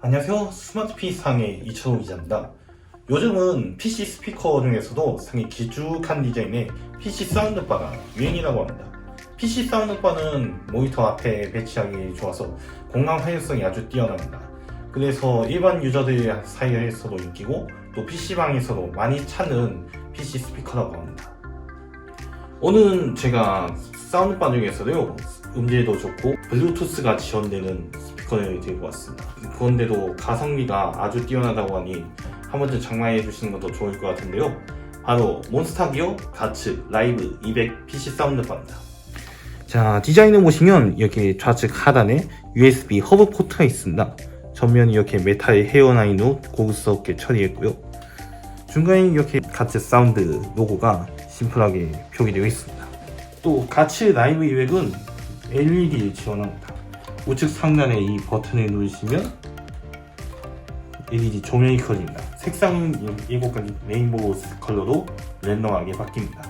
안녕하세요. 스마트 PC 상의 이천호 기자입니다. 요즘은 PC 스피커 중에서도 상당히 길쭉한 디자인의 PC 사운드바가 유행이라고 합니다. PC 사운드바는 모니터 앞에 배치하기 좋아서 공간 활용성이 아주 뛰어납니다. 그래서 일반 유저들 사이에서도 인기고 또 PC방에서도 많이 찾는 PC 스피커라고 합니다. 오늘은 제가 사운드바 중에서도요 음질도 좋고 블루투스가 지원되는 스피커를 들고 왔습니다. 그런데도 가성비가 아주 뛰어나다고 하니 한 번쯤 장만해 주시는 것도 좋을 것 같은데요. 바로 몬스타기어 가츠 라이브 200 PC 사운드바입니다. 자 디자인을 보시면 이렇게 좌측 하단에 USB 허브 포트가 있습니다. 전면이 이렇게 메탈 헤어라인으로 고급스럽게 처리했고요. 중간에 이렇게 가츠 사운드 로고가 심플하게 표기되어 있습니다. 또 가츠 라이브 200은 LED 지원합니다. 우측 상단에 이 버튼을 누르시면 LED 조명이 켜집니다. 색상은 7가지 레인보우 컬러로 랜덤하게 바뀝니다.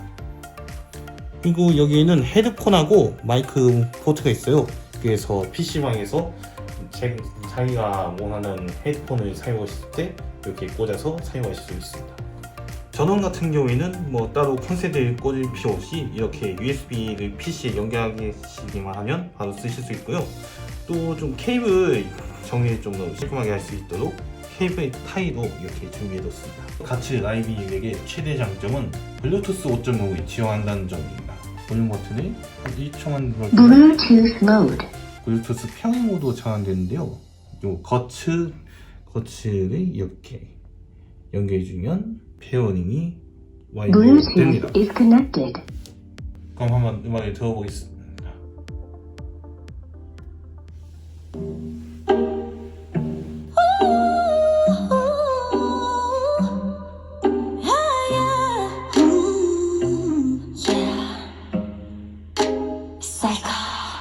그리고 여기에는 헤드폰하고 마이크 포트가 있어요. 그래서 PC방에서 제, 자기가 원하는 헤드폰을 사용하실 때 이렇게 꽂아서 사용하실 수 있습니다. 전원 같은 경우에는 뭐 따로 콘센트를 꽂을 필요 없이 이렇게 USB를 PC에 연결하시기만 하면 바로 쓰실 수 있고요. 또 좀 케이블 정리를 좀 더 깔끔하게 할 수 있도록 케이블 타이도 이렇게 준비해뒀습니다. 같이 200의 최대 장점은 블루투스 5.5를 지원한다는 점입니다. 볼륨 버튼을 1초만 눌러주면 Bluetooth mode. 블루투스 평행으로도 전환되는데요. 요 거츠 거츠를 이렇게 연결해주면 페어링이 is connected. 그럼 한번 음악을 들어보겠습니다.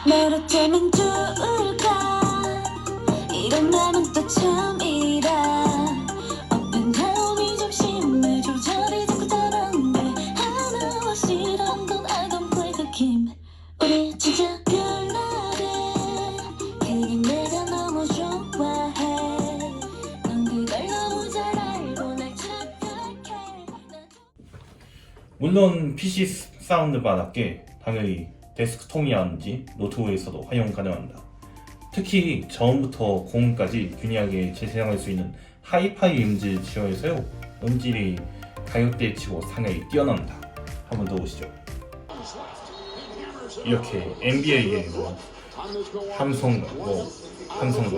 너로쩌면 좋을까 이런 나는 또 처음 물론 PC 사운드바답게 당연히 데스크톱이라든지 노트북에서도 활용 가능합니다. 특히 저음부터 고음까지 균일하게 재사용할 수 있는 하이파이 음질 지원해서요 음질이 가격대에 치고 상당히 뛰어납니다. 한번 더 보시죠. 이렇게 NBA의 뭐 함성과 뭐 함성과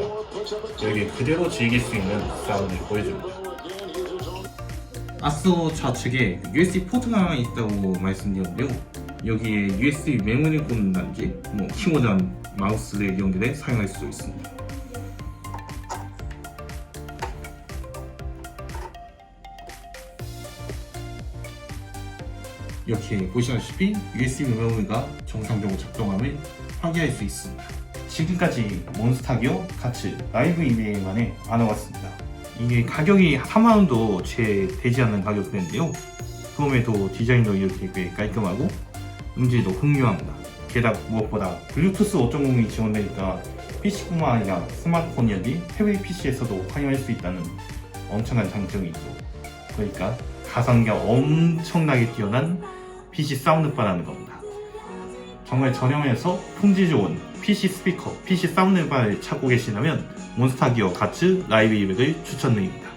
여기 그대로 즐길 수 있는 사운드를 보여줍니다. 앞서 좌측에 USB 포트가 있다고 말씀드렸는데요. 여기에 USB 메모리 꽂는다든지 뭐 키보드랑 마우스를 연결해 사용할 수 있습니다. 이렇게 보시다시피 USB 메모리가 정상적으로 작동함을 확인할 수 있습니다. 지금까지 몬스타기어 가츠 라이브 이메일만에 알아봤습니다. 이게 가격이 4만원도 채 되지 않는 가격대인데요. 그럼에도 디자인도 이렇게 꽤 깔끔하고 음질도 훌륭합니다. 게다가 무엇보다 블루투스 5.0이 지원되니까 PC뿐만 아니라 스마트폰 여기 태블릿 PC에서도 활용할 수 있다는 엄청난 장점이 있죠. 그러니까 가성비가 엄청나게 뛰어난 PC 사운드바라는 겁니다. 정말 저렴해서 품질 좋은 PC 스피커, PC 사운드바를 찾고 계시다면 몬스타기어 가츠 라이브 200을 추천드립니다.